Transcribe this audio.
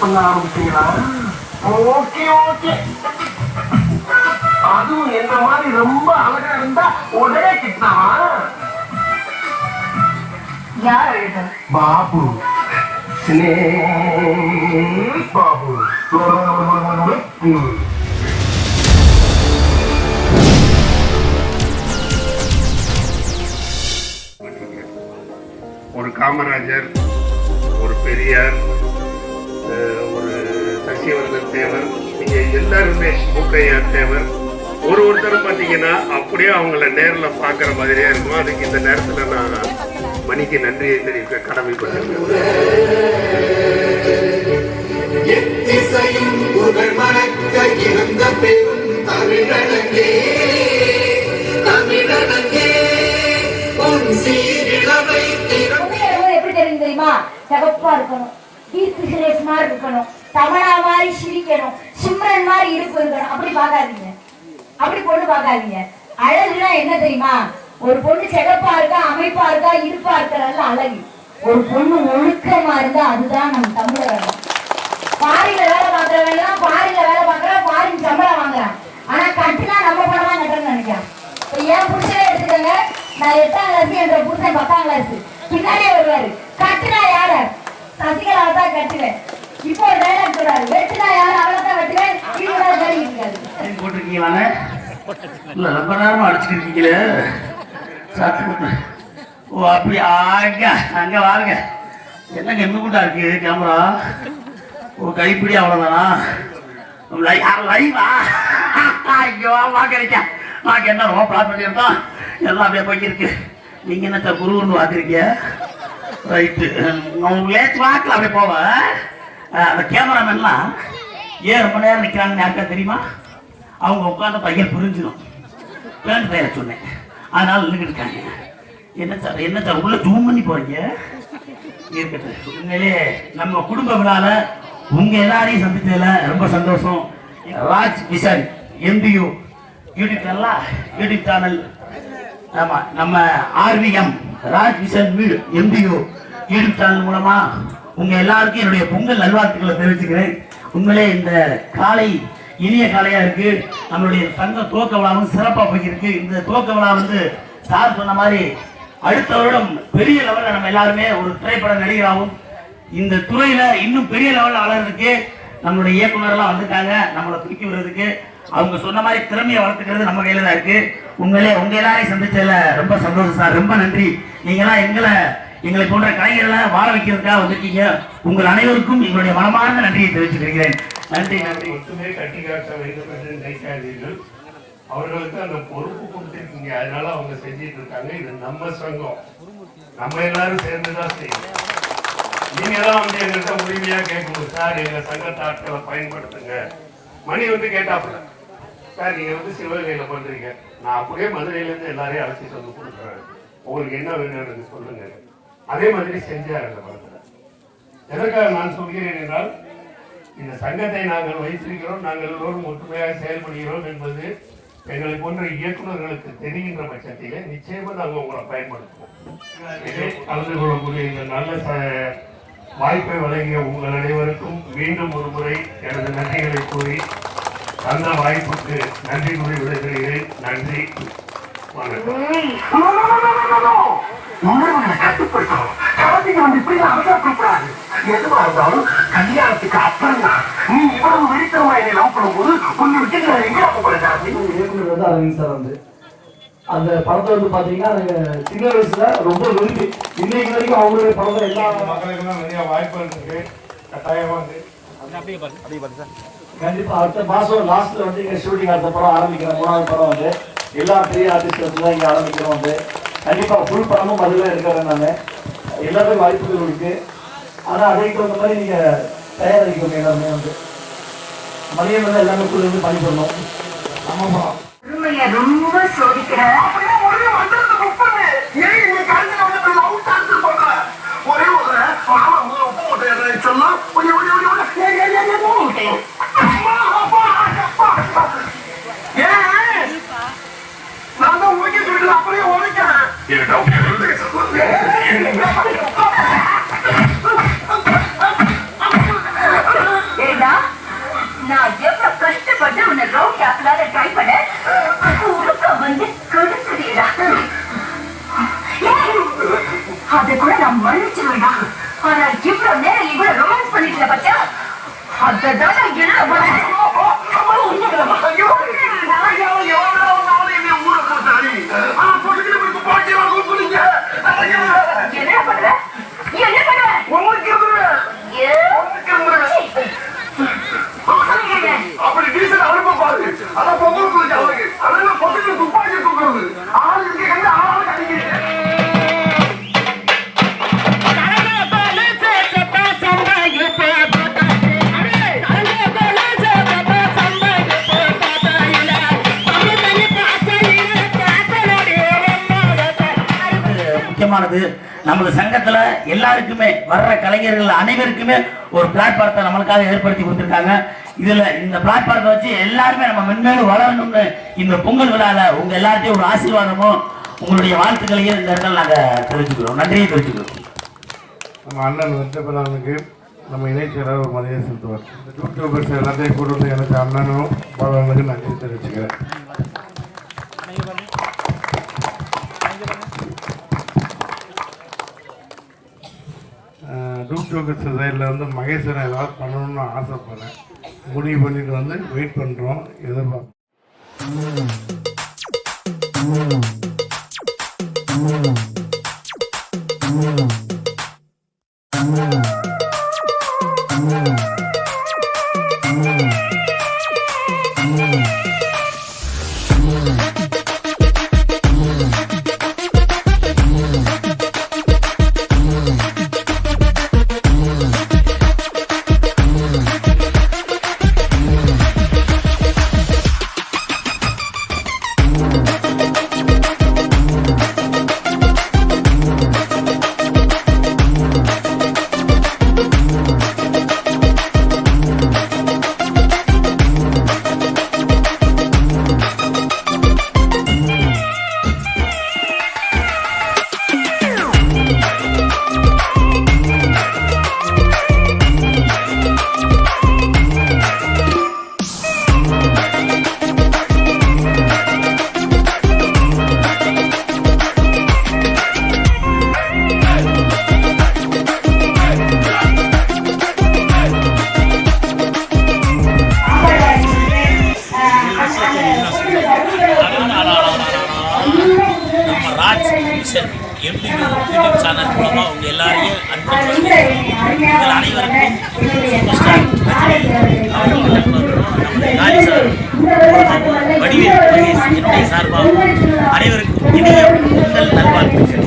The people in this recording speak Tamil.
பண்ண ஆரம்பிச்சீங்களா ஓகே ஓகே. அதுவும் என்ன மாதிரி ரொம்ப அழகா இருந்தா உடனே கிட்னாவா? யார் பாபு. பாபு. ஒரு காமராஜர் ஒரு பெரியார் ஒரு சசிவர்தன் தேவர் நீங்க எல்லாருமே மூக்கையார் தேவர். ஒரு ஒருத்தர் பார்த்தீங்கன்னா அப்படியே அவங்கள நேர்ல பார்க்குற மாதிரியே இருக்கும்? அதுக்கு இந்த நேரத்துல நான் மணிக்கு நன்றியை தெரிவிக்க எப்படி தெரியும் தெரியுமா? சிகப்பா இருக்கணும். கீர்த்தி சுரேஷ் மாதிரி இருக்கணும். தமிழா மாதிரி சிரிக்கணும். சிம்ரன் மாதிரி இருப்பு இருக்கணும். அப்படி பார்க்காதீங்க. அப்படி பொண்ணு பார்க்காதீங்க. அழகுனா என்ன தெரியுமா? ஒரு பொண்ணு சிகப்பா இருக்கா அமைப்பா இருக்கா இருப்பா இருக்கிறது அழகு. ஒரு பொண்ணு ஒழுக்கமா இருந்தா அதுதான் நம்ம தமிழர் அழகு பாரியில வேலை பார்க்கறவன் எல்லாம் பாரியில வேலை பார்க்கறான் பாரின் சம்பளம் வாங்குறான். ஆனா கட்டினா நம்ம பணம் தான் கட்டணும்னு நினைக்கிறான். இப்ப என் புருஷனே எடுத்துக்கோங்க. நான் எட்டாம் கிளாஸ் என்ற புருஷன் பத்தாம் கிளாஸ் பின்னாடியே வருவாரு. கட்டுனா சசிகலாவை தான் கட்டுவேன். இப்போ ஒரு டைலாக் சொல்றாரு வெட்டுனா யாரு? அவளை தான் வெட்டுவேன். கீழே கறி இருக்காது போட்டிருக்கீங்களாண்ணே ரொம்ப நேரமா அடிச்சுட்டு இருக்கீங்களே. சாப்பிட்டு ஓ அப்படி ஆங்க அங்க வாருங்க. என்னங்க என்ன கூட்டா இருக்கு? கேமரா ஓ கைப்பிடி அவ்வளோதானா லை- லைவா ஐயோ வாக்கறிக்கா வாக்கு என்ன ரொம்ப பிளான் பண்ணியிருந்தோம் எல்லாம் அப்படியே போய்க்கிருக்கு நீங்க என்ன குருன்னு பார்த்துருக்கீங்க ரைட்டு உங்களுக்கு லேச்சு வாக்கில் அப்படியே போவ அந்த கேமராமேன்லாம் ஏன் ரொம்ப நேரம் நிற்கிறாங்கன்னு யாருக்கா தெரியுமா? அவங்க உட்காந்து பையன் புரிஞ்சிடும். பேண்ட் பெயரை சொன்னேன். அதனால நின்றுட்டு இருக்காங்க. என்ன சார் என்ன சார் உள்ள ஜூம் பண்ணி போறீங்க? இருக்கட்டும். உண்மையிலே நம்ம குடும்ப விழால உங்க எல்லாரையும் சந்திச்சதுல ரொம்ப சந்தோஷம். ராஜ் விசாரி எம்பியூ யூடியூப் எல்லாம் யூடியூப் சேனல் ஆமா நம்ம ஆர்விஎம். ராஜ் விஷன் வீடு M P U YouTube channel மூலமா உங்க எல்லாருக்கும் என்னுடைய பொங்கல் நல்வாழ்த்துக்களை தெரிவிச்சுக்கிறேன். உண்மையிலே இந்த காலை இனிய காலையா இருக்கு. நம்மளுடைய சங்க துவக்க விழாவும் சிறப்பா போயிருக்கு. இந்த துவக்க விழா வந்து சார் சொன்ன மாதிரி அடுத்த வருடம் பெரிய லெவலில் நம்ம எல்லாருமே ஒரு திரைப்பட நடிகராகவும் இந்த துறையில இன்னும் பெரிய லெவலில் வளர்றதுக்கு நம்மளுடைய இயக்குனர்லாம் வந்துட்டாங்க நம்மளை தூக்கி விடுறதுக்கு அவங்க சொன்ன மாதிரி திறமையை வளர்த்துக்கிறது நம்ம கையில தான் இருக்கு. உங்களே உங்க எல்லாரையும் சந்திச்சதுல ரொம்ப சந்தோஷம் சார். ரொம்ப நன்றி. நீங்களாம் எங்களை எங்களை போன்ற கலைஞர்களை வாழ வைக்கிறதுக்காக வந்திருக்கீங்க. உங்கள் அனைவருக்கும் எங்களுடைய மனமார்ந்த நன்றியை தெரிவிச்சுக்கிறேன் நன்றி நன்றி. ஒற்றுமையை கட்டி காட்ட வேண்டும் என்று நினைக்காதீர்கள். அவர்களுக்கு அந்த பொறுப்பு கொடுத்துருக்கீங்க. அதனால அவங்க செஞ்சிட்டு இருக்காங்க. இது நம்ம சங்கம். நம்ம எல்லாரும் சேர்ந்து தான் செய்யணும். நீங்க தான் வந்து எங்கள்கிட்ட உரிமையா கேட்கணும். சார் எங்க சங்கத்து ஆட்களை பயன்படுத்துங்க. மணி வந்து கேட்டாப்புல. சார் நீங்க வந்து சிவகங்கையில பண்றீங்க. நான் அப்படியே மதுரையில இருந்து எல்லாரையும் அழைச்சிட்டு வந்து கொடுக்குறேன். உங்களுக்கு என்ன வேணும் சொல்லுங்க. அதே மாதிரி செஞ்சார் அந்த படத்துல. எதற்காக நான் சொல்கிறேன் என்றால் இந்த சங்கத்தை நாங்கள் வைத்திருக்கிறோம் நாங்கள் எல்லோரும் ஒற்றுமையாக செயல்படுகிறோம் என்பது எங்களை போன்ற இயக்குநர்களுக்கு தெரிகின்ற பட்சத்திலே நிச்சயமா நாங்கள் உங்களை பயன்படுத்துவோம். கலந்து கொள்ளக்கூடிய இந்த நல்ல ச- வாய்ப்பை வழங்கிய உங்கள் அனைவருக்கும் மீண்டும் ஒரு முறை எனது நன்றிகளை கூறி அந்த வாய்ப்புக்கு நன்றி கூறி விடைபெறுகிறேன். நன்றி. கல்யாணத்துக்கு அப்புறம் தான் நீ இவ்வளவு வெறித்தனமா என்னை லவ் பண்ணும்போது உன்னை விட்டு எங்க போகிறேன் வந்து அரவிந்த் சார் வந்து அந்த படத்தை வந்து பாத்தீங்கன்னா சின்ன வயசுல ரொம்ப விரும்பி இன்னைக்கு வரைக்கும் அவங்களுடைய படத்தை எல்லா மக்களுக்கெல்லாம் நிறைய வாய்ப்புகள் இருக்கு. கட்டாயமா வந்து கண்டிப்பா அடுத்த மாசம் லாஸ்ட்ல வந்து இங்க ஷூட்டிங் அடுத்த படம் ஆரம்பிக்கிற மூணாவது படம் வந்து. எல்லா பெரிய ஆர்டிஸ்ட் வந்து தான் இங்க ஆரம்பிக்கிறோம் வந்து. கண்டிப்பா ஃபுல் படமும் அதுல இருக்கிறேன் நான். எல்லாருக்கும் வாய்ப்புகள் இருக்கு. ஆனா அதுக்கு தகுந்த மாதிரி நீங்க தயாரிக்கணும் எல்லாருமே வந்து. மதியம் வந்து எல்லாமே கூட இருந்து பண்ணி பண்ணணும் ஆமாமா உண்மையை ரொம்ப சோதிக்கிறேன். ஒரே ஒரு உருக்க வந்து கெடுத்துடா அதை கூட நான் மன்னிச்சிருவேடா. ஆனா இவ்வளவு நேரம் இவ்வளவு ரொமான்ஸ் பண்ணிட்டு பச்சா அததான் நான் என்ன முக்கியமானது. நமது சங்கத்துல எல்லாருக்குமே வர்ற கலைஞர்கள் அனைவருக்குமே ஒரு பிளாட்பாரத்தை நம்மளுக்காக ஏற்படுத்தி கொடுத்துருக்காங்க. இதுல இந்த பிளாட்பாரத்தை வச்சு எல்லாருமே நம்ம மென்மேலும் வளரணும்னு இந்த பொங்கல் விழால உங்க எல்லார்ட்டையும் ஒரு ஆசீர்வாதமும் உங்களுடைய வாழ்த்துக்களையும் இந்த இடத்துல நாங்க தெரிவிச்சுக்கிறோம். நன்றியை தெரிவிச்சுக்கிறோம். நம்ம அண்ணன் வெற்றப்பிரதானுக்கு நம்ம இணைச்செயலாளர் ஒரு மரியாதை செலுத்துவார். யூடியூபர்ஸ் எல்லாத்தையும் கூட்டு எனக்கு அண்ணனும் பாபாவுக்கு நன்றி தெரிவிச்சுக்கிறேன். சைடில் ஏதாவது பண்ணணும்னு ஆசைப்படுறேன் முடிவு பண்ணிட்டு வந்து வெயிட் பண்ணுறோம் எதிர்பார்ப்போம் நம்ம வடிவேல் என்னுடைய சார்பாகவும் அனைவருக்கும் இனிய உங்கள் நல்வாழ்த்துக்கள்.